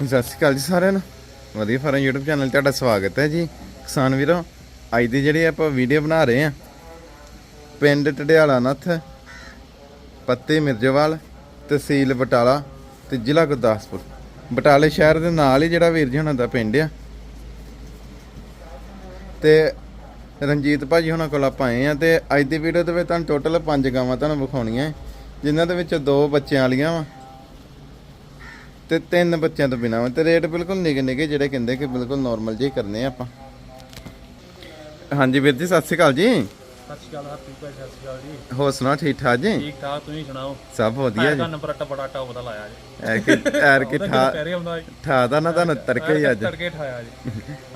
ਸਤਿ ਸ਼੍ਰੀ ਅਕਾਲ ਜੀ ਸਾਰਿਆਂ ਨੂੰ। ਵਧੀਆ ਫਾਰਮ YouTube ਚੈਨਲ 'ਤੇ ਤੁਹਾਡਾ ਸਵਾਗਤ ਹੈ ਜੀ। ਕਿਸਾਨ ਵੀਰੋ ਅੱਜ ਦੀ ਜਿਹੜੀ ਆਪਾਂ ਵੀਡੀਓ ਬਣਾ ਰਹੇ ਆ ਪਿੰਡ ਟਡਿਆਲਾ ਨੱਥ ਪੱਤੇ ਮਿਰਜਵਾਲ ਤਹਿਸੀਲ ਬਟਾਲਾ ਤੇ ਜ਼ਿਲ੍ਹਾ ਗੁਰਦਾਸਪੁਰ। ਬਟਾਲੇ ਸ਼ਹਿਰ ਦੇ ਨਾਲ ਹੀ ਜਿਹੜਾ ਵੀਰ ਜੀ ਹੁਣਾਂ ਦਾ ਪਿੰਡ ਆ। ਤੇ ਰਣਜੀਤ ਭਾਜੀ ਹੁਣਾਂ ਕੋਲ ਆਪਾਂ ਆਏ ਆ ਤੇ ਅੱਜ ਦੀ ਵੀਡੀਓ ਦੇ ਵਿੱਚ ਤੁਹਾਨੂੰ ਟੋਟਲ ਪੰਜ ਗਾਵਾਂ ਤੁਹਾਨੂੰ ਵਿਖਾਉਣੀਆਂ। ਹੈ, ਜਿਨ੍ਹਾਂ ਦੇ ਵਿੱਚ ਦੋ ਬੱਚਿਆਂ ਵਾਲੀਆਂ ਵਾ। ਤੇ ਤਿੰਨ ਬੱਚਿਆਂ ਤੋਂ ਬਿਨਾਂ ਤੇ ਰੇਟ ਬਿਲਕੁਲ ਨਿੱਕੇ ਨਿੱਕੇ ਜਿਹੜੇ ਕਹਿੰਦੇ ਕਿ ਬਿਲਕੁਲ ਨਾਰਮਲ ਜਿਹੇ ਕਰਨੇ ਆ ਆਪਾਂ। ਹਾਂਜੀ ਵੀਰ ਜੀ ਸਤਿ ਸ਼੍ਰੀ ਅਕਾਲ ਜੀ। ਸਤਿ ਸ਼੍ਰੀ ਅਕਾਲ ਹਰਪ੍ਰੀਤ ਭਾਈ ਸਤਿ ਸ਼੍ਰੀ ਅਕਾਲ ਜੀ। ਹੋਰ ਸੁਣਾ ਠੀਕ ਠਾਕ ਜੀ? ਠੀਕ ਠਾਕ ਤੁਸੀਂ ਸੁਣਾਓ? ਸਭ ਵਧੀਆ ਜੀ। ਲਾਇਆ ਐ ਕਿ ਐਰ ਕਿ ਠਾ ਠਾ ਦਾ ਨਾ ਤੁਹਾਨੂੰ ਤੜਕੇ ਹੀ ਅੱਜ। ਤੜਕੇ ਠਾਇਆ ਜੀ।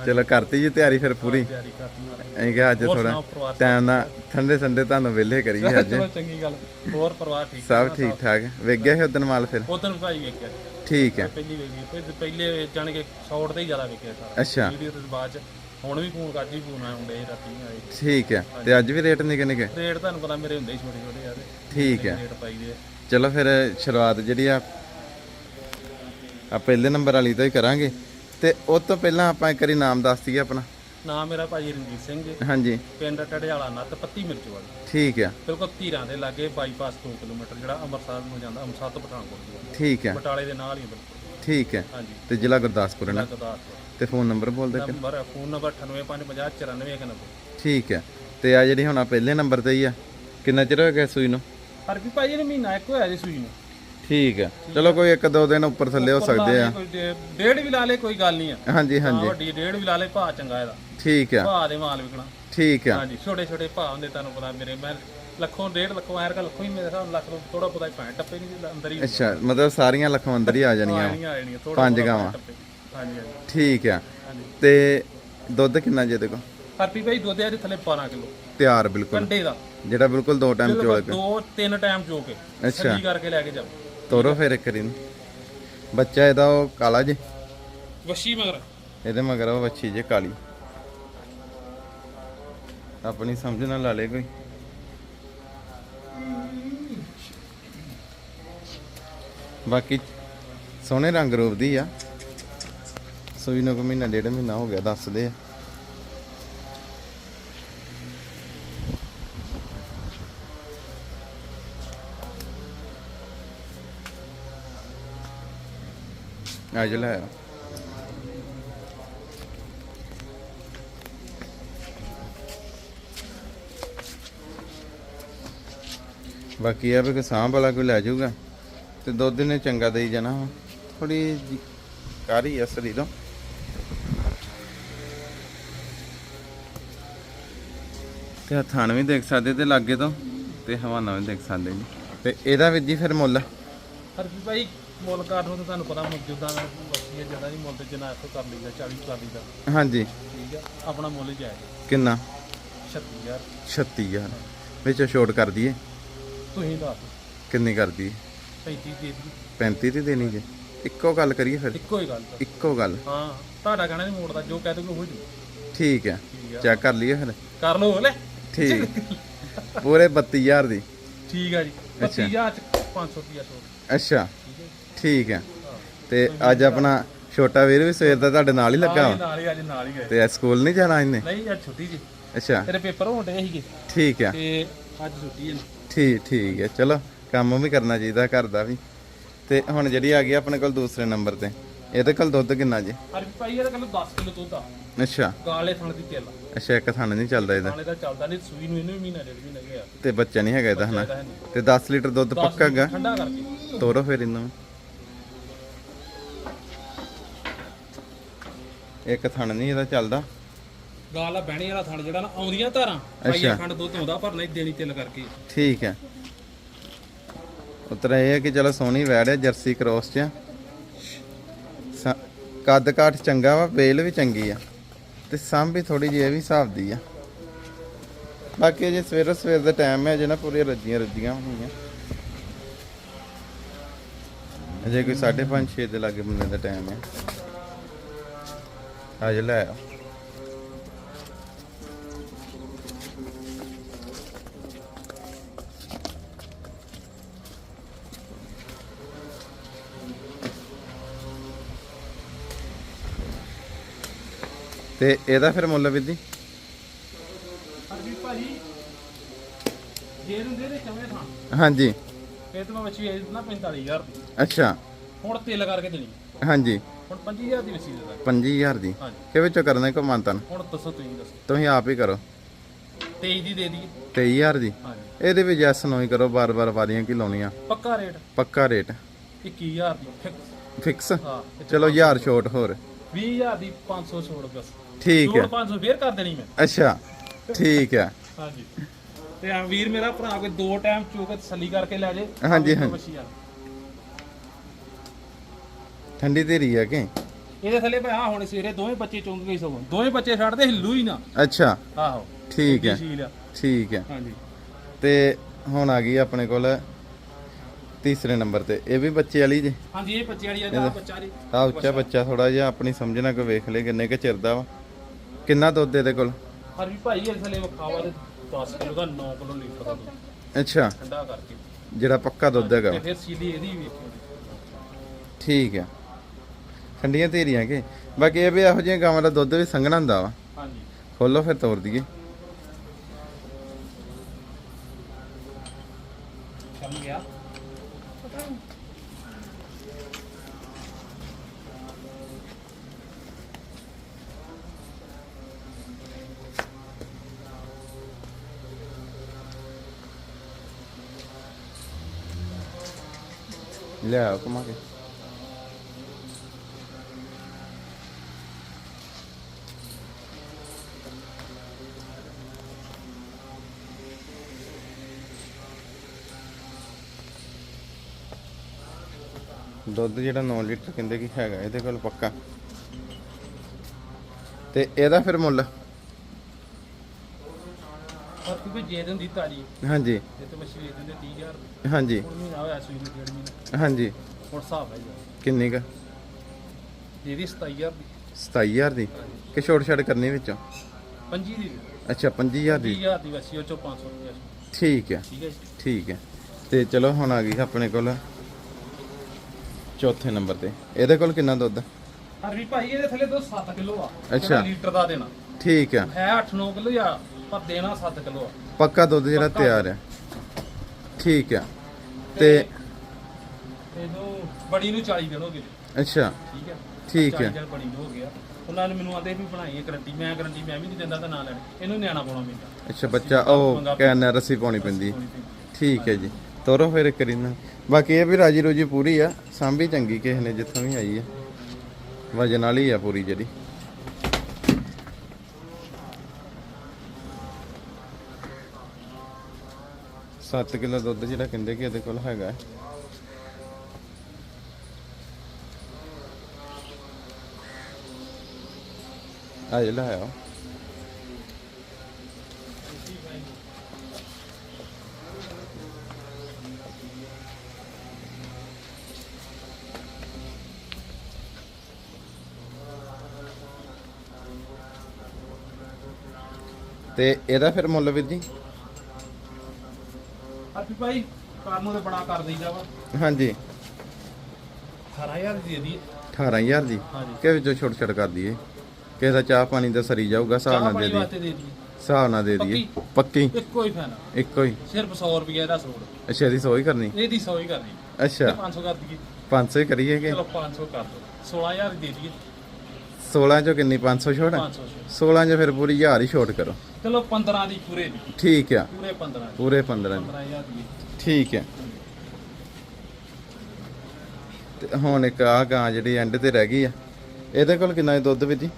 ਚਲੋ ਕਰਤੀ ਜੀ ਤਿਆਰੀ ਫਿਰ ਪੂਰੀ। ਤਿਆਰੀ ਕਰਤੀ ਐਂ ਕਿ ਅੱਜ ਥੋੜਾ ਟਾਈਮ ਨਾਲ ਠੰਡੇ ਸੰਡੇ ਤੁਹਾਨੂੰ ਵਿਹਲੇ ਕਰੀਏ ਅੱਜ। ਚਲੋ ਚੰਗੀ ਗੱਲ। ਹੋਰ ਪਰਿਵਾਰ ਠੀਕ ਸਭ ਠੀਕ ਠਾਕ। ਵੇਖ ਗਿਆ ਸੀ ਉਦੋਂ ਮਾਲ ਫਿਰ? ਉਦੋਂ ਭਾਈ ਵੇਖਿਆ ਜੀ। ਠੀਕ ਹੈ। ਪਹਿਲੀ ਵੇਖੀ ਪਹਿਲੇ ਪਹਿਲੇ ਜਾਣ ਕੇ ਸ਼ਾਰਟ ਤੇ ਹੀ ਜ਼ਿਆਦਾ ਵੇਖਿਆ ਸਾਰਾ। ਅੱਛਾ। ਵੀਡੀਓ ਤੋਂ ਬਾਅਦ ਚ ਹੁਣ ਵੀ ਫੋਨ ਕਰ ਜੀ ਫੋਨ ਆਇਆ ਹੁੰਦੇ ਸੀ ਰਾਤੀ ਆਏ। ਠੀਕ ਹੈ। ਤੇ ਅੱਜ ਵੀ ਰੇਟ ਨਿੱਕੇ ਨਿੱਕੇ? ਰੇਟ ਤੁਹਾਨੂੰ ਪਤਾ ਮੇਰੇ ਹੁੰਦੇ ਹੀ ਛੋਟੇ ਛੋਟੇ ਯਾਰ ਠੀਕ ਹੈ। ਰੇਟ ਪਾਈ ਦੇ ਆ। ਚਲੋ ਫਿਰ ਸ਼ੁਰੂਆਤ ਜਿਹੜੀ ਆ ਆ ਪਹਿਲੇ ਨੰਬਰ ਵਾਲੀ ਤੋਂ ਹੀ ਕਰਾਂਗੇ। ਤੇ ਉਸ ਤੋਂ ਪਹਿਲਾਂ ਆਪਾਂ ਇੱਕ ਵਾਰੀ ਨਾਮ ਦੱਸ ਦਈਏ ਆਪਣਾ। ਨਾਮ ਮੇਰਾ ਭਾਜੀ ਰਣਜੀਤ ਸਿੰਘ ਜੀ। ਹਾਂਜੀ। ਪਿੰਡ ਟੜਿਆਲਾ ਨੱਤ ਪੱਤੀ ਮਿਰਚ ਵਾਲੀ। ਠੀਕ ਹੈ ਬਿਲਕੁਲ ਧੀਰਾਂ ਦੇ ਲਾਗੇ ਬਾਈਪਾਸ 2 ਕਿਲੋਮੀਟਰ ਜਿਹੜਾ ਅੰਮ੍ਰਿਤਸਰ ਨੂੰ ਜਾਂਦਾ ਅੰਮ੍ਰਿਤਸਰ ਤੋਂ ਪਠਾਨਕੋਟ ਨੂੰ ਠੀਕ ਹੈ ਬਟਾਲੇ ਦੇ ਨਾਲ ਹੀ ਬਿਲਕੁਲ। ਠੀਕ ਹੈ ਹਾਂਜੀ। ਤੇ ਜ਼ਿਲ੍ਹਾ ਗੁਰਦਾਸਪੁਰ ਹੈ ਨਾ? ਗੁਰਦਾਸਪੁਰ। ਤੇ ਫੋਨ ਨੰਬਰ ਬੋਲ ਦੇ ਨੰਬਰ ਫੋਨ ਨੰਬਰ 9850949190 ਠੀਕ ਹੈ ਤੇ ਆ ਜਿਹੜੀ ਹੁਣ ਆ ਪਹਿਲੇ ਨੰਬਰ ਤੇ ਹੀ ਆ ਕਿੰਨਾ ਚਿਰ ਹੋ ਗਿਆ ਸੂਈ ਨੂੰ? ਪਰ ਵੀ ਭਾਜੀ ਨੇ ਮਹੀਨਾ ਇੱਕ ਹੋਇਆ ਜੀ ਸੂਈ ਨੂੰ। ਠੀਕ ਹੈ। ਚਲੋ ਕੋਈ ਇੱਕ ਦੋ ਦਿਨ ਉੱਪਰ ਥੱਲੇ ਹੋ ਸਕਦੇ ਆ। ਕੋਈ ਡੇ- ਡੇਢ ਵੀ ਲਾ ਲੇ ਕੋਈ ਗੱਲ ਨਹੀਂ ਆ। ਹਾਂਜੀ ਹਾਂ ਹਾਂਜੀ। ਵੱਡੀ ਡੇਢ ਵੀ ਲਾ ਲੇ ਭਾਅ ਚੰਗਾ ਇਹਦਾ। ਠੀਕ ਆ। ਭਾਅ ਦੇ ਮਾਲ ਵਿਕਣਾ। ਠੀਕ ਆ। ਹਾਂਜੀ ਛੋਟੇ ਛੋਟੇ ਭਾਅ ਹੁੰਦੇ ਤੁਹਾਨੂੰ ਪਤਾ ਮੇਰੇ ਮੈਂ ਲੱਖੋਂ ਡੇਢ ਲੱਖੋਂ ਐਰ ਕਾ ਲੱਖੋਂ ਹੀ ਮੇਰੇ ਹਿਸਾਬ ਨਾਲ ਲੱਖ ਤੋਂ ਥੋੜਾ ਬਹੁਤਾ ਭੈਣ ਟੱਪੇ ਨਹੀਂ ਅੰਦਰ ਹੀ ਅੱਛਾ ਮਤਲਬ ਸਾਰੀਆਂ ਲੱਖਾਂ ਅੰਦਰ ਹੀ ਆ ਜਾਣੀਆਂ। ਆ ਜਾਣੀਆਂ ਥੋੜਾ ਪੰਜ ਗਾਵਾਂ। ਹਾਂਜੀ ਹਾਂਜੀ। ਠੀਕ ਆ। ਤੇ ਦੁੱਧ ਕਿੰਨਾ ਜੇ ਦੇਖੋ ਹਰਪੀ ਭਾਈ ਦੁੱਧ ਇਹਦੇ ਥੱਲੇ 12 ਕਿਲੋ। ਤਿਆਰ ਬਿਲਕੁਲ। ਕੰਡੇ ਦਾ। ਜਿਹੜਾ ਬਿਲਕੁਲ ਦੋ ਟਾਈਮ ਚੋਲ ਦੋ ਤਿੰਨ ਟਾਈਮ ਚੋ ਕੇ। ਅੱਛਾ। ਕਰਕੇ ਲੈ ਕੇ ਜਾਓ। ਤੋਰੋ ਫਿਰ ਇੱਕ rin ਬੱਚਾ ਇਹਦਾ ਉਹ ਕਾਲਾ ਜੇ। ਵਸ਼ੀ ਮਗਰ। ਇਹਦੇ ਮਗਰ ਉਹ ਵੱਛੀ ਜੇ ਕਾਲੀ। ਆਪਣੀ ਸਮਝ ਨਾਲ ਲਾ ਲੇ ਕੋਈ। ਬਾਕੀ ਸੋਹਣੇ ਰੰਗ ਰੂਪ ਦੀ ਆ। ਸੂਈ ਨੂੰ ਕੋਈ ਮਹੀਨਾ ਡੇਢ ਮਹੀਨਾ ਹੋ ਗਿਆ ਦੱਸਦੇ ਆ। ਅੱਜ ਲੈ ਆਓ। ਬਾਕੀ ਆ ਵੀ ਸਾਂਭ ਵਾਲਾ ਕੋਈ ਲੈ ਜਾਊਗਾ। ਤੇ ਦੁੱਧ ਨੇ ਚੰਗਾ ਦੇਈ ਜਾਣਾ ਥੋੜੀ ਕਾਰੀ ਅਸਰੀ ਤੋਂ। ਤੇ ਆਹ ਵੀ ਦੇਖ ਸਕਦੇ ਤੇ ਲਾਗੇ ਤੋਂ, ਤੇ ਹਵਾਨਾ ਵੀ ਦੇਖ ਸਕਦੇ ਜੀ। ਤੇ ਇਹਦਾ ਵੀ ਜੀ ਫਿਰ ਮੁੱਲ? ਹਰਪੀ ਭਾਈ ਮੁੱਲ ਕਰਨ ਨੂੰ ਤਾਂ ਤੁਹਾਨੂੰ ਪਤਾ ਮੌਜੂਦਾ ਦਾ ਵਸ਼ੀ ਹੈ ਜ਼ਿਆਦਾ ਨਹੀਂ ਮੁੱਲ ਤੇ ਜਿੰਨਾ ਇੱਥੋਂ ਕਰ ਲਈਦਾ 40 ਕਰ ਲਈਦਾ। ਹਾਂਜੀ। ਠੀਕ ਆ? ਆਪਣਾ ਮੁੱਲ ਹੀ ਜਾਏਗਾ। ਕਿੰਨਾ? 36000 36000 ਵਿੱਚ ਛੋਟ ਕਰ ਦਈਏ? ਤੁਸੀਂ ਦੱਸ ਕਿੰਨੀ ਕਰ ਦਈਏ? 35 ਦੇ ਦੀ 35 ਦੀ ਦੇਣੀ ਜੇ। ਇੱਕੋ ਗੱਲ ਕਰੀਏ ਫਿਰ। ਇੱਕੋ ਹੀ ਗੱਲ। ਤਾਂ। ਇੱਕੋ ਗੱਲ। ਹਾਂ ਤੁਹਾਡਾ ਕਹਿਣਾ ਨਹੀਂ ਮੋੜਦਾ ਜੋ ਕਹਿ ਦੋਗੇ ਉਹ ਜੂ ਠੀਕ ਹੈ। ਠੀਕ ਆ। ਚੈੱਕ ਕਰ ਲਈਏ ਫਿਰ। ਕਰ ਲਓ ਲੈ ਠੀਕ। ਪੂਰੇ 32000 ਦੀ। ਠੀਕ ਆ ਜੀ। 25000 ਚ 500 ਰੁਪਿਆ ਛੋੜ ਅੱਛਾ। ਠੀਕ ਹੈ। ਤੇ ਅੱਜ ਆਪਣਾ ਛੋਟਾ ਵੀਰ ਵੀ ਸਵੇਰ ਦਾ ਤੁਹਾਡੇ ਨਾਲ ਹੀ ਲੱਗਾ ਵਾ? ਨਾਲ ਹੀ ਅੱਜ ਨਾਲ ਹੀ ਗਏ। ਤੇ ਅੱਜ ਸਕੂਲ ਨਹੀਂ ਜਾਣਾ ਇਹਨੇ? ਨਹੀਂ ਅੱਜ ਛੁੱਟੀ ਜੀ। ਅੱਛਾ। ਤੇਰੇ ਪੇਪਰ ਹੋਣ ਡੇ ਸੀਗੇ। ਠੀਕ ਹੈ ਤੇ ਅੱਜ ਛੁੱਟੀ ਹੈ। ਠੀਕ ਠੀਕ ਹੈ। ਚਲੋ ਕੰਮ ਵੀ ਕਰਨਾ ਚਾਹੀਦਾ ਘਰ ਦਾ ਵੀ। ਤੇ ਹੁਣ ਜਿਹੜੀ ਆ ਗਈ ਆਪਣੇ ਕੋਲ ਦੂਸਰੇ ਨੰਬਰ ਤੇ। ਇਹਦੇ ਕੋਲ ਦੁੱਧ ਕਿੰਨਾ ਜੀ? ਹਰਪੀ ਭਾਈ ਇਹਦਾ ਕੱਲ 10 ਕਿਲੋ ਦੁੱਧ ਆ। ਅੱਛਾ। ਗਾਲੇ ਥਣ ਦੀ ਤੇਲ ਅੱਛਾ ਇੱਕ ਥਣ ਨਹੀਂ ਚੱਲਦਾ ਇਹਦਾ। ਗਾਲੇ ਦਾ ਚੱਲਦਾ ਨਹੀਂ ਸੂਈ ਨੂੰ ਇਹਨੂੰ ਵੀ ਮਹੀਨਾ ਡੇਢ ਮਹੀਨਾ ਗਿਆ ਤੇ ਬੱਚਾ ਨਹੀਂ ਹੈਗਾ ਇਹਦਾ ਹਨਾ? ਤੇ 10 ਲੀਟਰ ਦੁੱਧ ਪੱਕਾ ਹੈਗਾ? ਠੰਡਾ ਕਰਕੇ। ਤੋਰੋ ਫਿਰ ਇਹਨੂੰ। ਇੱਕ ਥਣ ਨਹੀਂ ਇਹਦਾ ਚੱਲਦਾ। ਗਾਲਾ ਬਹਿਣੀ ਵਾਲਾ ਥਣ ਜਿਹੜਾ ਨਾ ਆਉਂਦੀਆਂ ਧਾਰਾਂ। ਪਾਈਆ ਖੰਡ ਦੁੱਧ ਆਉਂਦਾ ਪਰ ਨਹੀਂ ਦੇਣੀ ਤੇਲ ਕਰਕੇ। ਠੀਕ ਹੈ। ਉਤਰਾ ਇਹ ਹੈ ਕਿ ਚਲੋ ਸੋਹਣੀ ਵੈੜ ਹੈ ਜਰਸੀ ਕ੍ਰੋਸ ਚ। ਕੱਦ ਕਾਠ ਚੰਗਾ ਵਾ ਬੇਲ ਵੀ ਚੰਗੀ ਆ। ਤੇ ਸਾਂਭ ਵੀ ਥੋੜੀ ਜਿਹੀ ਇਹ ਵੀ ਹਿਸਾਬ ਦੀ ਆ। ਬਾਕੀ ਜੇ ਸਵੇਰ ਸਵੇਰ ਦਾ ਟਾਈਮ ਹੈ ਜੇ ਨਾ ਪੂਰੀਆਂ ਰੱਜੀਆਂ ਰੱਜੀਆਂ ਹੋਈਆਂ ਅਜੇ ਕੋਈ 5:30 6 ਦੇ ਲਾਗੇ ਬੰਦੇ ਦਾ ਟਾਈਮ ਹੈ। ਅੱਜ ਲੈ ਆਓ ਤੇ ਇਹਦਾ ਫਿਰ ਮੁੱਲ ਵੀਰ ਜੀ ਹਰਵੀਰ ਭਾਜੀ ਜੇ ਨੂੰ ਦੇ ਦੇ ਚਵੇਂ ਥਾਂ। ਹਾਂਜੀ। ਇਹ ਤਾਂ ਮੈਂ ਬੱਚੀ ਵੇਚ ਦਿੰਦਾ 45000 ਦੀ ਅੱਛਾ। ਹੁਣ ਤੇਲ ਕਰਕੇ ਦੇਣੀ। ਹਾਂਜੀ। ਹੁਣ 25000 ਦੀ ਦਾਂ 25000 ਦੀ? ਹਾਂਜੀ। ਕਿ ਵਿੱਚੋਂ ਕਰਨਾ ਕੋ ਮੰਨਤਨ ਹੁਣ ਦੱਸੋ ਤੁਸੀਂ ਦੱਸੋ। ਤੁਸੀਂ ਆਪ ਹੀ ਕਰੋ। 23 ਦੀ ਦੇ ਦਈਏ। 23000 ਦੀ? ਹਾਂਜੀ। ਇਹਦੇ ਵਿੱਚ ਜੈਸ ਨੋ ਹੀ ਕਰੋ ਬਾਰ-ਬਾਰ ਵਾਰੀਆਂ ਕੀ ਲਾਉਣੀਆਂ ਪੱਕਾ ਰੇਟ? ਪੱਕਾ ਰੇਟ। 21000 ਦੀ ਫਿਕਸ ਫਿਕਸ ਹਾਂ ਚਲੋ 1000 ਛੋਟ ਹੋਰ। 20000 ਦੀ 500 ਛੋੜ ਬਸ। ਠੀਕ ਹੈ। ਛੋੜ 500 ਫੇਰ ਕਰ ਦੇਣੀ ਮੈਂ। ਅੱਛਾ ਠੀਕ ਹੈ। ਹਾਂਜੀ। ਤੇ ਆ ਵੀਰ ਮੇਰਾ ਭਰਾ ਕੋਈ ਦੋ ਟਾਈਮ ਚੋ ਕੇ ਤਸੱਲੀ ਕਰਕੇ ਲੈ ਜੇ। ਹਾਂਜੀ, ਹਾਂਜੀ। ਠੰਡੀ ਧੀਰੀ ਹੈ ਕਿ? ਇਹਦੇ ਥੱਲੇ ਭਾ ਹੁਣ ਸਵੇਰੇ ਦੋਵੇਂ ਬੱਚੇ ਚੁੰਗ ਗਏ ਸਗੋਂ। ਦੋਵੇਂ ਬੱਚੇ ਛੱਡਦੇ ਹਿੱਲੂ ਹੀ ਨਾ। ਅੱਛਾ। ਆਹੋ ਠੀਕ ਹੈ। ਸ਼ੀਲ ਆ। ਠੀਕ ਹੈ। ਹਾਂਜੀ। ਤੇ ਹੁਣ ਆ ਗਈ ਆਪਣੇ ਕੋਲ ਤੀਸਰੇ ਨੰਬਰ ਤੇ। ਇਹ ਵੀ ਬੱਚੇ ਵਾਲੀ ਜੇ? ਹਾਂਜੀ ਇਹ ਬੱਚੇ ਵਾਲੀ ਆ ਆਹ ਬੱਚਾ ਜੀ। ਆ ਉੱਚਾ ਬੱਚਾ। ਥੋੜਾ ਜਿਹਾ ਆਪਣੀ ਸਮਝਣਾ ਕੋ ਵੇਖ ਲੈ ਕਿੰਨੇ ਕੁ ਚਿਰ ਦਾ ਵਾ। ਕਿੰਨਾ ਦੁੱਧ ਇਹਦੇ ਕੋਲ? ਹਰ ਵੀ ਭਾਈ ਇਹਦੇ ਥੱਲੇ ਵਿਖਾਵਾ ਤੇ 10 ਕਿਲੋ ਦਾ 9 ਕਿਲੋ ਲੀਟਰ ਦਾ ਦੁੱਧ, ਅੱਛਾ। ਠੰਡਾ ਕਰਕੇ। ਜਿਹੜਾ ਪੱਕਾ ਦੁੱਧ ਹੈਗਾ ਤੇ। ਫਿਰ ਸੀਲੀ ਇਹਦੀ ਵੀ ਵੇਖਿਓ ਠੀਕ ਹੈ। ਠੰਡੀਆਂ ਧੀਰੀਆਂ ਕੇ? ਬਾਕੀ ਇਹ ਵੀ ਇਹੋ ਜਿਹੀਆਂ ਗਾਵਾਂ ਦਾ ਦੁੱਧ ਵੀ ਸੰਘਣਾ ਹੁੰਦਾ ਵਾ। ਹਾਂਜੀ। ਖੋਲੋ ਫਿਰ ਤੋੜ ਦਈਏ ਚੱਲ ਗਿਆ। ਲੈ ਆਓ ਕਮਾ ਕੇ। ਦੁੱਧ ਜਿਹੜਾ 9 ਲੀਟਰ ਕਹਿੰਦੇ ਕਿ ਹੈਗਾ ਇਹਦੇ ਕੋਲ ਪੱਕਾ। ਤੇ ਇਹਦਾ ਫਿਰ ਮੁੱਲ? ਪਰ ਕੋਈ ਜੇ ਦਿੰਦੀ ਤਾਜੀ ਹਾਂਜੀ। ਇਹ ਤੇ ਮਛਲੀ ਵੇਚ ਦਿੰਦੇ 30000 ਰੁਪਏ ਹਾਂਜੀ। ਹੁਣ ਮਹੀਨਾ ਹੋਇਆ ਸੂਈ ਨੂੰ ਡੇਢ ਮਹੀਨਾ। ਹਾਂਜੀ। ਹੁਣ ਹਿਸਾਬ ਹੈ ਜੀ। ਕਿੰਨੀ ਕ? ਇਹਦੀ 27000 ਦੀ। 27000 ਦੀ? ਕਿ ਛੋਟ ਛਾਟ ਕਰਨੀ ਵਿੱਚੋਂ? 25 ਦੀ। ਅੱਛਾ 25000 ਦੀ। 20000 ਦੀ ਵਸੀ ਉਹ ਚੋਂ 500 ਰੁਪਏ ਠੀਕ ਹੈ। ਠੀਕ ਹੈ ਜੀ। ਠੀਕ ਹੈ। ਤੇ ਚਲੋ ਹੁਣ ਆ ਗਈ ਆਪਣੇ ਕੋਲ ਚੌਥੇ ਨੰਬਰ ਤੇ। ਇਹਦੇ ਕੋਲ ਕਿੰਨਾ ਦੁੱਧ? ਹਰਵੀ ਭਾਈ ਇਹਦੇ ਥੱਲੇ ਤੋਂ 7 ਕਿਲੋ ਆ। ਅੱਛਾ। ਜਿਹੜਾ ਲੀਟਰ ਦਾ ਦੇਣਾ। ਠੀਕ ਹੈ ਹੈ 8-9 ਕਿਲੋ ਜਾਂ ਪਰ ਦੇਣਾ 7 ਕਿਲੋ ਆ। ਪੱਕਾ ਦੁੱਧ ਜਿਹੜਾ ਤਿਆਰ ਹੈ ਠੀਕ ਹੈ ਤੇ ਇਹਨੂੰ ਬੜੀ ਨੂੰ 40 ਦਿਨ ਹੋ ਗਏ। ਅੱਛਾ। ਠੀਕ ਹੈ ਠੀਕ 40 ਹੈ ਦਿਨ ਬੜੀ ਨੂੰ ਹੋ ਗਿਆ। ਉਹਨਾਂ ਨੇ ਮੈਨੂੰ ਆਂਦੇ ਵੀ ਬਣਾਈ ਹੈ ਗਰੰਟੀ। ਮੈਂ ਗਰੰਟੀ ਮੈਂ ਵੀ ਨਹੀਂ ਦਿੰਦਾ ਤਾਂ ਨਾ ਲੈਣ। ਇਹਨੂੰ ਨਿਆਣਾ ਪਾਉਣਾ ਪੈਂਦਾ। ਅੱਛਾ ਬੱਚਾ ਉਹ ਕਹਿੰਦਾ ਰੱਸੀ ਪਾਉਣੀ ਪੈਂਦੀ। ਠੀਕ ਹੈ ਜੀ। ਤੋਰੋ ਫਿਰ ਇੱਕ ਬਾਕੀ ਇਹ ਵੀ ਰਾਜੀ ਰੋਜੀ ਪੂਰੀ ਆ, ਸਾਂਭੀ ਚੰਗੀ ਕਿਸੇ ਨੇ, ਜਿੱਥੋਂ ਵੀ ਆਈ ਆ। ਵਜਨ ਵਾਲੀ ਆ ਪੂਰੀ ਜਿਹੜੀ। ਸੱਤ ਕਿਲੋ ਦੁੱਧ ਜਿਹੜਾ ਕਹਿੰਦੇ ਕਿ ਇਹਦੇ ਕੋਲ ਹੈਗਾ। ਹੈ। ਆ ਜਿਹੜਾ ਹੈ ਤੇ ਇਹਦਾ ਫਿਰ ਮੁੱਲ ਵੀਰ ਜੀ? ਹਰਵੀ ਭਾਈ ਨੂੰ ਤੇ ਬੜਾ ਕਰ ਦਈਦਾ ਵਾ। ਹਾਂਜੀ। 18000 ਦੀ ਦੇ ਦੀ 18000 ਦੀ? ਹਾਂਜੀ। ਕਿ ਵਿੱਚੋਂ ਛੋਟ ਛੋਟ ਕਰ ਦਈਏ? ਕਿਸੇ ਦਾ ਚਾਹ ਪਾਣੀ ਦਾ ਸਰੀ ਜਾਊਗਾ ਹਿਸਾਬ ਚਾਹ ਨਾਲ ਦੇ ਪਾਣੀ ਦੀ ਵਾਸਤੇ ਦੇ ਦੀ ਹਿਸਾਬ ਨਾਲ ਦੇ ਦਈਏ। ਪੱਕੀ? ਇੱਕੋ ਹੀ ਫੈਨ ਇੱਕੋ ਹੀ? ਸਿਰਫ 100 ਰੁਪਏ ਦਾ ਸੂਟ ਅੱਛਾ ਦੀ ਸੋਈ ਕਰਨੀ? ਇਹਦੀ 100 ਹੀ ਕਰਨੀ। ਅੱਛਾ। 500 ਕਰ ਦਈਏ। 500 ਹੀ ਕਰੀਏ ਕਿ? ਚਲੋ 500 ਕਰ ਦੋ। 16000 ਦੀ ਦੇ ਦਈਏ। 16 ਚੋਂ ਕਿੰਨੀ? 500 ਛੋਟ 500 ਛੋੜ। 16 ਚ ਫਿਰ ਪੂਰੀ 1000 ਹੀ ਛੋਟ ਕਰੋ। ਚਲੋ 15 ਦੀ ਪੂਰੇ ਦੀ। ਠੀਕ ਆ। ਪੂਰੇ 15 ਦੀ। ਪੂਰੇ 15 ਦੀ। 15000 ਦੀ। ਠੀਕ ਹੈ ਤੇ ਹੁਣ ਇੱਕ ਆ ਗਾਂ ਜਿਹੜੀ ਐਂਡ ਤੇ ਰਹਿ ਗਈ ਆ। ਇਹਦੇ ਕੋਲ ਕਿੰਨਾ ਦੁੱਧ ਵਿੱਚ ਜੀ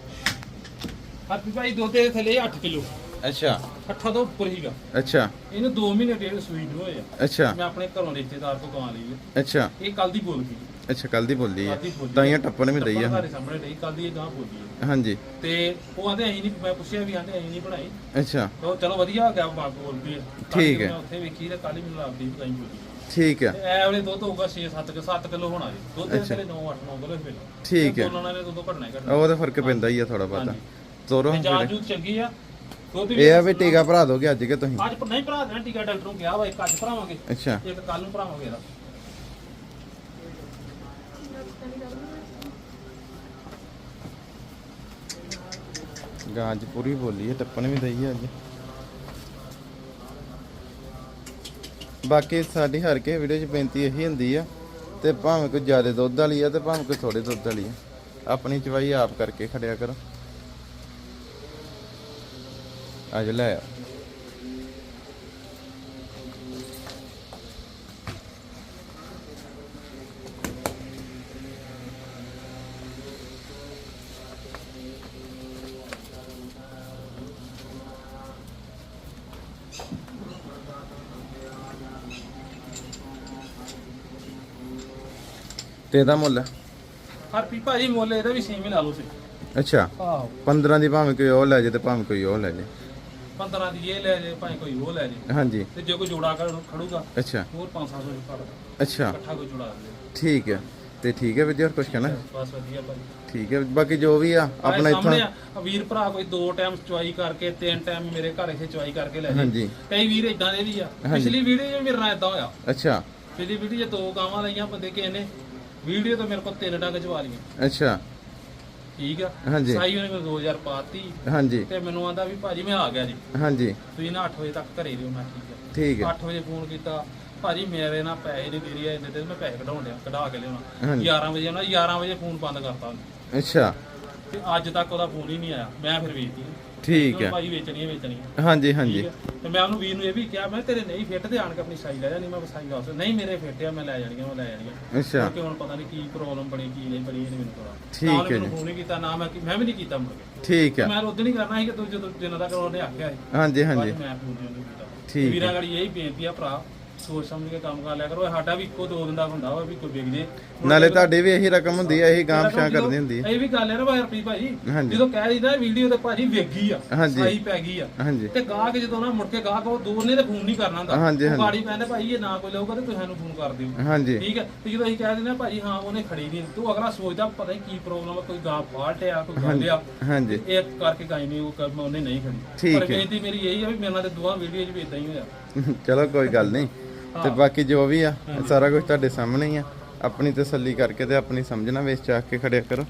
ਹਰਪੀ ਭਾਈ ਦੁੱਧ ਦੇ ਥੱਲੇ 8 ਕਿਲੋ। ਅੱਛਾ। ਅੱਠਾਂ ਤੋਂ ਉੱਪਰ ਹੀਗਾ। ਅੱਛਾ। ਇਹਨੂੰ 2 ਮਹੀਨੇ ਡੇਢ ਸੂਈ ਨੂੰ ਹੋਏ ਆ। ਅੱਛਾ। ਮੈਂ ਆਪਣੇ ਘਰੋਂ ਰਿਸ਼ਤੇਦਾਰ ਤੋਂ ਗਾਂ ਲਈ ਹੈ। ਅੱਛਾ। ਇਹ ਕੱਲ ਦੀ ਬੋਲ ਗਈ ਅੱਛਾ ਕੱਲ ਦੀ ਬੋਲਦੀ ਹੈ ਕੱਲ੍ਹ ਦੀ ਬੋਲੀ ਤਾਂ ਇਹ ਟੱਪਣ ਵੀ ਦਈ ਆ। ਤੁਹਾਡੇ ਸਾਹਮਣੇ ਨਹੀਂ ਕੱਲ ਦੀ ਇਹ ਗਾਂ ਬੋਲੀ ਹੈ। ਹਾਂਜੀ। ਤੇ ਉਹ ਆਂਦੇ ਅਸੀਂ ਨਹੀਂ ਮੈਂ ਪੁੱਛਿਆ ਵੀ ਆਂਦੇ ਅਸੀਂ ਨਹੀਂ ਬਣਾਈ। ਅੱਛਾ। ਤੇ ਉਹ ਚਲੋ ਵਧੀਆ ਹੋ ਗਿਆ ਬੋਲਦੀ ਹੈ ਕੱਲ੍ਹ ਠੀਕ ਹੈ। ਮੈਂ ਉੱਥੇ ਵੇਖੀ ਤੇ ਕੱਲ ਹੀ ਮੈਨੂੰ ਲੱਗਦੀ ਨਹੀਂ ਬੋਲੀ ਠੀਕ ਹੈ ਤੇ ਐ ਵੇਲੇ ਦੁੱਧ ਹੋਊਗਾ 6 7 ਕਿ 7 ਕਿਲੋ ਹੋਣਾ ਜੀ। ਦੁੱਧ ਦੇ। ਥੱਲੇ 9 8 9 ਕਿਲੋ ਫਿਰ। ਠੀਕ ਹੈ। ਦੋਨਾਂ ਨੇ ਦੁੱਧ ਘਟਣਾ ਹੀ ਘਟਣਾ। ਉਹ ਤਾਂ ਫ਼ਰਕ ਪੈਂਦਾ ਹੀ ਆ ਥੋੜਾ ਬਹੁਤਾ। ਹਾਂਜੀ। ਤੋਰੋ ਤੇ ਹੁਣ ਜਾਂ ਫਿਰ। ਜੂਤ ਚੰਗੀ ਆ। ਇਹ ਆ ਵੀ ਟੀਕਾ ਭਰਾ ਦੋਗੇ ਅੱਜ ਕਿ ਤੁਸੀਂ? ਅੱਜ ਪ- ਨਹੀਂ ਭਰਾ ਦੇਣਾ ਟੀਕਾ ਡਾਕਟਰ ਨੂੰ ਕਿਹਾ ਵਾ ਇੱਕ ਅੱਜ ਭਰਾਵਾਂਗੇ। ਅੱਛਾ। ਇੱਕ ਕੱਲ ਨੂੰ ਭਰਾਵਾਂਗੇ ਇਹਦਾ। ਗਾਂ 'ਚ ਪੂਰੀ ਬੋਲੀ ਹੈ ਟੱਪਣ ਵੀ ਦਈ ਹੈ ਅੱਜ। ਬਾਕੀ ਸਾਡੀ ਹਰ ਕੇ ਵੀਡੀਓ 'ਚ ਬੇਨਤੀ ਇਹੀ ਹੁੰਦੀ ਆ ਤੇ ਭਾਵੇਂ ਕੋਈ ਜ਼ਿਆਦਾ ਦੁੱਧ ਵਾਲੀ ਆ ਤੇ ਭਾਵੇਂ ਕੋਈ ਥੋੜੇ ਦੁੱਧ ਵਾਲੀ ਆ। ਆਪਣੀ ਚਵਾਈ ਆਪ ਕਰਕੇ ਖੜਿਆ ਕਰੋ। ਅੱਜ ਲੈ ਆ। ਤੇ ਇਹਦਾ ਮੁੱਲ? ਹਰਪੀ ਭਾਜੀ ਮੁੱਲ ਇਹਦਾ ਵੀ ਸੇਮ ਹੀ ਲਾ ਲਓ ਸੀ ਅੱਛਾ। ਆਹੋ। 15 ਦੀ ਭਾਵੇਂ ਕੋਈ ਉਹ ਲੈ ਜੇ ਤੇ ਭਾਵੇਂ ਕੋਈ ਉਹ ਲੈ ਜੇ 15 ਦੀ ਇਹ ਲੈ ਜੇ ਭਾਵੇਂ ਕੋਈ ਉਹ ਲੈ ਜੇ। ਹਾਂਜੀ। ਤੇ ਜੇ ਕੋਈ ਜੋੜਾ ਕਰ ਖੜੂਗਾ ਅੱਛਾ। ਹੋਰ 500 ਰੁਪਏ ਫੜ ਅੱਛਾ। ਇਕੱਠਾ ਕੋਈ ਜੋੜਾ ਦੇ ਠੀਕ ਹੈ। ਤੇ ਠੀਕ ਹੈ ਵੀਰ ਜੀ ਹੋਰ ਕੁਝ ਕਹਿਣਾ? ਬਸ ਵਧੀਆ ਭਾਜੀ। ਠੀਕ ਹੈ। ਬਾਕੀ ਜੋ ਵੀ ਆ ਆਪਣਾ ਆਪਣੇ ਇੱਥੋਂ ਸਾਹਮਣੇ ਆ ਵੀਰ ਭਰਾ ਕੋਈ ਦੋ ਟਾਈਮ ਚੁਆਈ ਕਰਕੇ ਤਿੰਨ ਟਾਈਮ ਮੇਰੇ ਘਰ ਇੱਥੇ ਚੁਆਈ ਕਰਕੇ ਲੈ ਜੇ। ਹਾਂਜੀ। ਕਈ ਵੀਰ ਇਦਾਂ ਦੇ ਵੀ ਆ। ਪਿਛਲੀ ਵੀਡੀਓ 'ਚ ਮੇਰੇ ਨਾਲ ਇਦਾਂ ਹੋਇਆ। ਅੱਛਾ। ਪਿਛਲੀ ਵੀਡੀਓ 'ਚ ਦੋ ਗਾਵਾਂ ਲਈਆਂ ਬੰਦੇ ਕਿਸੇ ਨੇ। ਵੀਡੀਓ ਤੋਂ ਮੇਰੇ ਕੋਲ ਤਿੰਨ ਡੰਗ ਚਵਾ ਲਈਆਂ। ਅੱਛਾ। ਠੀਕ ਆ। ਹਾਂਜੀ। ਸਾਈ ਉਹਨੇ ਮੈਨੂੰ 2000 ਪਾਤੀ। ਹਾਂਜੀ। ਤੇ ਮੈਨੂੰ ਆਂਦਾ ਵੀ ਭਾਜੀ ਮੈਂ ਆ ਗਿਆ ਜੀ। ਹਾਂਜੀ। ਤੁਸੀਂ ਨਾ 8 ਵਜੇ ਤੱਕ ਘਰੇ ਰਿਓ ਮੈਂ ਠੀਕ ਆ। ਠੀਕ ਹੈ 8 ਵਜੇ ਫੋਨ ਕੀਤਾ ਭਾਜੀ ਮੇਰੇ ਨਾਲ ਪੈਸੇ ਨਹੀਂ ਦੇ ਰਹੀ ਤੇ ਮੈਂ ਪੈਸੇ ਕਢਾਉਣ ਡਿਆ ਕਢਾ ਕੇ ਲਿਆਉਣਾ। ਹਾਂਜੀ। 11 ਵਜੇ ਉਹਨਾਂ 11 ਵਜੇ ਫੋਨ ਬੰਦ ਕਰਤਾ ਉਹਨੇ। ਅੱਛਾ। ਤੇ ਅੱਜ ਤੱਕ ਉਹਦਾ ਫੋਨ ਹੀ ਨਹੀਂ ਆਇਆ ਮੈਂ ਫਿਰ ਵੇਚਤੀ ਠੀਕ ਹੈ। ਭਾਜੀ ਵੇਚਣੀ ਹੈ ਵੇਚਣੀ ਹੈ। ਹਾਂਜੀ ਠੀਕ ਹਾਂਜੀ। ਹੈ। ਤੇ ਮੈਂ ਉਹਨੂੰ ਵੀਰ ਨੂੰ ਇਹ ਵੀ ਕਿਹਾ ਮੈਂ ਤੇਰੇ ਨਹੀਂ ਫਿੱਟ ਤੇ ਆਣ ਕੇ ਆਪਣੀ ਸਾਈ ਲੈ ਜਾ ਨਹੀਂ ਮੈਂ ਸਾਈ ਵਾਪਸ ਨਹੀਂ ਮੇਰੇ ਫਿੱਟ ਆ ਮੈਂ ਲੈ ਜਾਣੀਆਂ ਮੈਂ ਲੈ ਜਾਣੀਆਂ ਅੱਛਾ। ਹੁਣ ਪਤਾ ਨਹੀਂ ਕੀ ਪ੍ਰੋਬਲਮ ਬਣੀ ਕੀ ਨਹੀਂ ਬਣੀ ਇਹ ਨਹੀਂ ਮੈਨੂੰ ਪਤਾ। ਠੀਕ ਹੈ ਮੈਨੂੰ ਫੋਨ ਨਹੀਂ ਕੀਤਾ ਨਾ ਮੈਂ ਮੈਂ ਵੀ ਨਹੀਂ ਕੀਤਾ ਮੁੜ ਕੇ। ਠੀਕ ਹੈ। ਮੈਂ ਉਦੋਂ ਨਹੀਂ ਕਰਨਾ ਸੀ ਕਿ ਤੂੰ ਜਦੋਂ ਜਿੰਨਾ ਤੱਕ ਉਹਨੇ ਆਖਿਆ ਸੀ। ਹਾਂਜੀ ਹਾਂਜੀ। ਮੈਂ ਫੋਨ ਨਹੀਂ ਕੀਤਾ। ਠੀਕ ਵੀਰਾਂ ਗੜੀ ਇਹੀ ਬੇਨਤੀ ਆ ਭਰਾ ਸੋਚ ਸਮਝ ਕੇ ਕੰਮ ਕਰ ਲਿਆ ਕਰੋ। ਇਹ ਸਾਡਾ ਵੀ ਇੱਕੋ ਦੋ ਦਿਨ ਦਾ ਹੁੰਦਾ ਵਾ ਵੀ ਕੋਈ ਵਿਕ ਜੇ। ਨਾਲੇ ਤੁਹਾਡੀ ਵੀ ਇਹੀ ਰਕਮ ਹੁੰਦੀ ਆ ਇਹੀ ਗਾਂ ਪਛਾਂ ਕਰਦੀ ਹੁੰਦੀ ਆ। ਇਹ ਵੀ ਗੱਲ ਹੈ ਨਾ ਭਾਈ ਰਪੀ ਭਾਜੀ। ਹਾਂਜੀ। ਜਦੋਂ ਕਹਿ ਦਿੰਦਾ ਵੀਡੀਓ ਤੇ ਭਾਜੀ ਵਿਕ ਗਈ ਆ ਹਾਂਜੀ। ਸਾਈ ਪੈ ਗਈ ਆ। ਹਾਂਜੀ। ਤੇ ਗਾਹਕ ਜਦੋਂ ਨਾ ਮੁੜ ਕੇ ਗਾਹਕ ਉਹ ਦੂਰ ਨੇ ਤੇ ਫੋਨ ਨਹੀਂ ਕਰਨਾ ਹੁੰਦਾ। ਹਾਂਜੀ, ਹਾਂਜੀ। ਗਾੜੀ ਪੈਂਦੇ ਭਾਈ ਇਹ ਨਾ ਕੋਈ ਲਊਗਾ ਤੇ ਤੁਸੀਂ ਸਾਨੂੰ ਫੋਨ ਕਰ ਦਿਓ। ਹਾਂਜੀ। ਠੀਕ ਹੈ ਤੇ ਜਦੋਂ ਅਸੀਂ ਕਹਿ ਦਿੰਦੇ ਆ ਭਾਜੀ ਹਾਂ ਉਹਨੇ ਖੜੀ ਨਹੀਂ। ਤੂੰ ਅਗਲਾ ਸੋਚਦਾ ਪਤਾ ਨਹੀਂ ਕੀ ਪ੍ਰੋਬਲਮ ਆ ਕੋਈ ਗਾਹ ਫਾਲਟ ਆ ਕੋਈ ਗੱਲ ਆ। ਹਾਂਜੀ। ਇਹ ਕਰਕੇ ਗਾਈ ਨਹੀਂ ਉਹ ਕਰ- ਉਹਨੇ ਨਹੀਂ ਖੜੀ। ਠੀਕ ਪਰ ਹੈ। ਬੇਨਤੀ ਮੇਰੀ ਇਹੀ ਆ ਵੀ ਮੇਰੇ ਨਾਲ ਤੇ ਦੋਵਾਂ ਵੀਡੀਓ 'ਚ ਵੀ ਇਦਾਂ ਹੀ ਹੋਇਆ। ਚਲੋ ਕੋਈ ਗੱਲ ਨਹੀਂ। ਤੇ ਬਾਕੀ ਜੋ ਵੀ ਆ ਸਾਰਾ ਕੁਝ ਤੁਹਾਡੇ ਸਾਹਮਣੇ ਹੀ ਆ। ਆਪਣੀ ਤਸੱਲੀ ਕਰਕੇ ਤੇ ਆਪਣੀ ਸਮਝਣਾ ਵੇਚ ਚਾਕ ਕੇ ਖੜਿਆ ਕਰੋ।